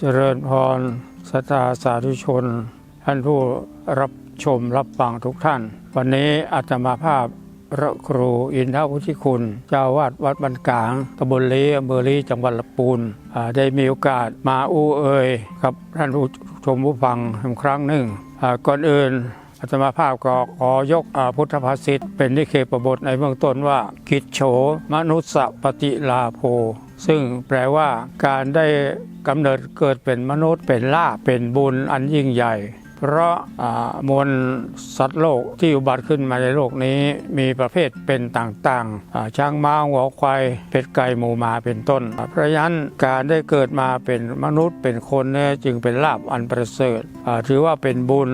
เจริญพรสตาสาธุชน ท่านผู้รับชมรับฟังทุกท่าน วันนี้อาตมาภาพพระครูอินทวุฒิคุณ เจ้าวาดวัดบันกลางตำบลลีอำเภอลีจังหวัดลำพูนได้มีโอกาสมาอู้เอ่ยกับท่านผู้ชมผู้ฟังครั้งหนึ่งก่อนอื่นอาตมาภาพก็ขอยกอพุทธภาษิตเป็นนิเคปบทในเบื้องต้นว่ากิจโฉมนุสสปฏิลาโภ ซึ่งแปลว่าการได้กำเนิดเกิดเป็นมนุษย์เป็นลาภเป็นบุญอันยิ่งใหญ่ เพราะมวลสัตว์โลกที่อุบัติขึ้นมาในโลกนี้มีประเภทเป็นต่างๆ ช้างม้าหัวควายเป็ดไก่หมูหมาเป็นต้น เพราะฉะนั้นการได้เกิดมาเป็นมนุษย์เป็นคนเนี่ยจึงเป็นลาภอันประเสริฐถือว่าเป็นบุญ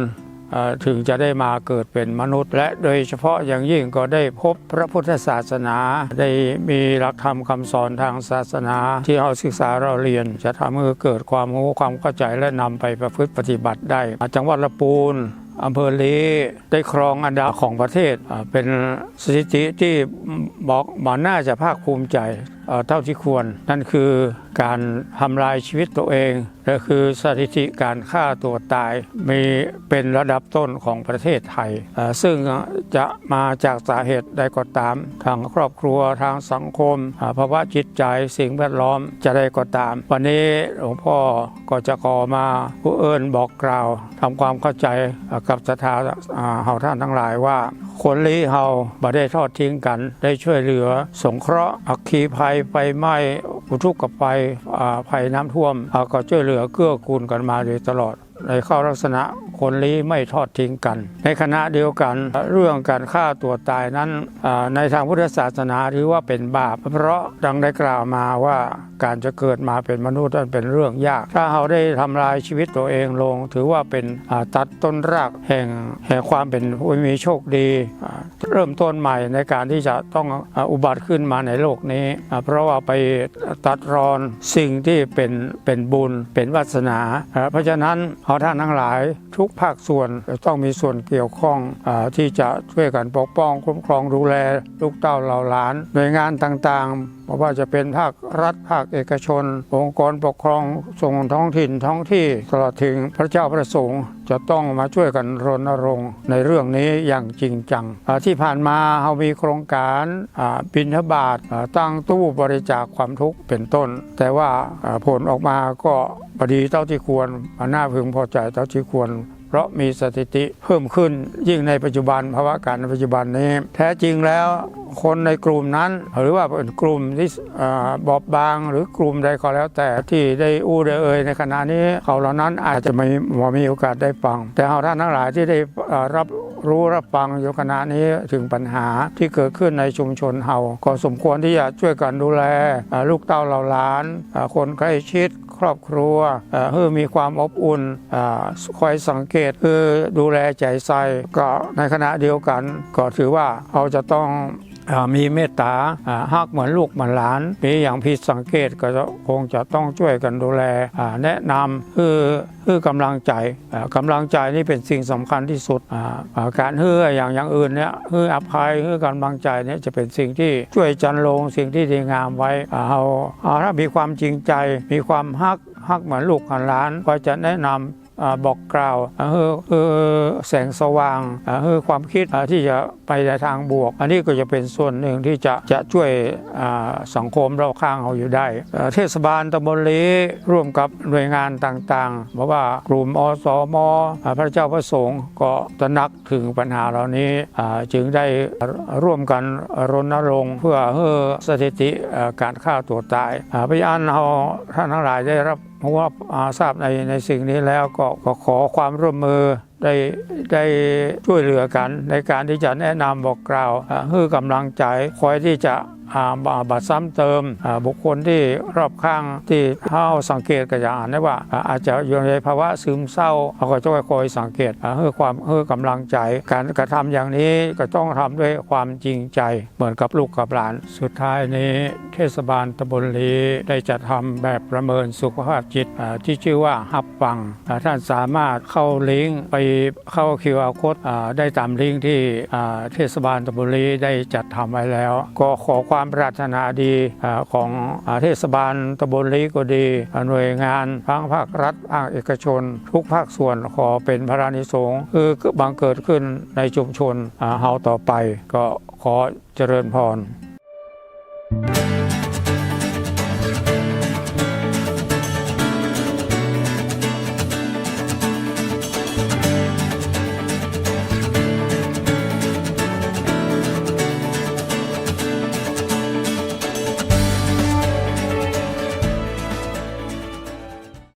ถึงจะได้มาเกิดเป็นมนุษย์ และโดยเฉพาะอย่างยิ่งก็ได้พบพระพุทธศาสนา ได้มีหลักธรรมคำสอนทางศาสนา ที่เราศึกษาเราเรียน จะทำให้เกิดความรู้ความเข้าใจและนำไปประพฤติปฏิบัติได้ จังหวัดละปูนอำเภอลีได้ครองอันดับของประเทศ เป็นสถิติที่บอกบอน่าจะภาคภูมิใจเท่าที่ควร นั่นคือการทำลายชีวิตตัวเองและคือสถิติการฆ่าตัวตายมีเป็นระดับต้นของประเทศไทย ซึ่งจะมาจากสาเหตุใดก็ตาม ทางครอบครัวทางสังคมภาวะจิตใจสิ่งแวดล้อมจะได้ก็ตาม วันนี้หลวงพ่อก็จะขอมาผู้เอิญบอกกล่าวทำความเข้าใจกับศรัทธาอ่าเฮาท่านทั้งหลายว่า คนลี้เฮาบ่ได้ทอดทิ้งกัน ได้ช่วยเหลือ สงเคราะห์อัคคีภัยไฟไหม้อุทุกภัยอ่าภัยน้ำท่วมก็ช่วยเหลือเกื้อกูลกันมาโดยตลอด ในข้าลักษณะคนลี้ไม่ทอดทิ้งกัน ในขณะเดียวกันเรื่องการฆ่าตัวตายนั้นในทางพุทธศาสนาถือว่าเป็นบาป เพราะดังได้กล่าวมาว่าการจะเกิดมาเป็นมนุษย์นั้นเป็นเรื่องยาก ถ้าเราได้ทำลายชีวิตตัวเองลง ถือว่าเป็นตัดต้นรากแห่งแห่งความเป็นผู้มีโชคดี เริ่มต้นใหม่ในการที่จะต้องอุบัติขึ้นมาในโลกนี้ เพราะว่าไปตัดรอนสิ่งที่เป็นเป็นบุญเป็นวาสนา เพราะฉะนั้นอท่านทั้งหลายทุกภาคส่วนจะต้องมีส่วนเกี่ยวข้องอที่จะช่วยกันปกป้องคุ้มครองดูแลลูกเต้าเหล่าหลาน หน่วยงานต่างๆไม่ว่าจะเป็นภาครัฐภาคเอกชน องค์กรปกครองส่งท้องถิ่นท้องที่ตลอดถึงพระเจ้าประสงค์ จะต้องมาช่วยกันรณรงค์ในเรื่องนี้อย่างจริงจัง ที่ผ่านมาเรามีโครงการบินทบาทตั้งตู้บริจาคความทุกข์เป็นต้น แต่ว่าอ่าผลออกมาก็พอดีเท่าที่ควรน่าพึงพอใจเท่าที่ควร เพราะมีสถิติเพิ่มขึ้นยิ่งในปัจจุบันภาวะการในปัจจุบันนี้ แท้จริงแล้วคนในกลุ่มนั้น หรือว่าเป็นกลุ่มที่อ่าบอบบางหรือกลุ่มใดก็แล้วแต่ที่ได้อู้ได้เอ่ยในขณะนี้เขาเหล่านั้นอาจจะไม่ไม่มีโอกาสได้ฟัง แต่เราท่านทั้งหลายที่ได้รับรู้รับฟังอยู่ขณะนี้ถึงปัญหาที่เกิดขึ้นในชุมชนเฮาก็สมควรที่จะช่วยกันดูแลลูกเต้าเหล่าหลาน คนใกล้ชิด ครอบครัวเอ่อเพื่อมีความอบอุ่นอคอยสังเกตคือดูแลใจใส่ก็ในขณะเดียวกัน ก็ถือว่าเราจะต้อง มีเมตตาฮักเหมือนลูกเหมือนหลานมีอย่างผิดสังเกตก็จะคงจะต้องช่วยกันดูแลแนะนำคือคือกำลังใจกำลังใจนี่เป็นสิ่งสำคัญที่สุดอาการเฮืออย่างอย่างอื่นเนี่ยเฮืออภัยเฮือกำลังใจเนี่ยจะเป็นสิ่งที่ช่วยจันลงสิ่งที่ดีงามไว้เอาถ้ามีความจริงใจมีความฮักฮักเหมือนลูกเหมือนหลานก็จะแนะนำ บอกกล่าวเออเออแสงสว่างเออความคิดที่จะไปในทางบวก อันนี้ก็จะเป็นส่วนหนึ่งที่จะจะช่วยสังคมเราข้างเราอยู่ได้ เทศบาลตำบลลีร่วมกับหน่วยงานต่างๆเพราะว่ากลุ่มอสมอพระเจ้าพระสงฆ์ก็ตระหนักถึงปัญหาเหล่านี้จึงได้ร่วมกันรณรงค์เพื่อเพื่อสถิติการฆ่าตัวตายอ่าพยานเราท่านทั้งหลายได้รับ เพราะว่าทราบในในสิ่งนี้แล้วก็ก็ขอความร่วมมือได้ได้ช่วยเหลือกัน ในการที่จะแนะนำบอกกล่าวให้กำลังใจคอยที่จะ บาบัตรซ้ำเติมบุคคลที่รอบข้างที่เข้าสังเกตก็จะอ่านได้ว่า อาจจะอยู่ในภาวะซึมเศร้าเขาก็จะคอยสังเกตอ่าให้ความให้กำลังใจ การกระทำอย่างนี้ก็ต้องทำด้วยความจริงใจเหมือนกับลูกกับหลาน สุดท้ายนี้เทศบาลตำบลลีได้จัดทำแบบประเมินสุขภาพจิตที่ชื่อว่าฮับฟังท่านสามารถเข้าลิงก์ไปเข้า QR code อ่าได้ตามลิงก์ที่เทศบาลตำบลลีได้จัดทำไว้แล้ว ก็ขอความความปรารถนาดีของเทศบาลตำบลลีก็ดี หน่วยงานทั้งภาครัฐภาคเอกชน ทุกภาคส่วนขอเป็นพระรานิสงฆ์คือบังเกิดขึ้นในชุมชนเฮาต่อไป ก็ขอเจริญพร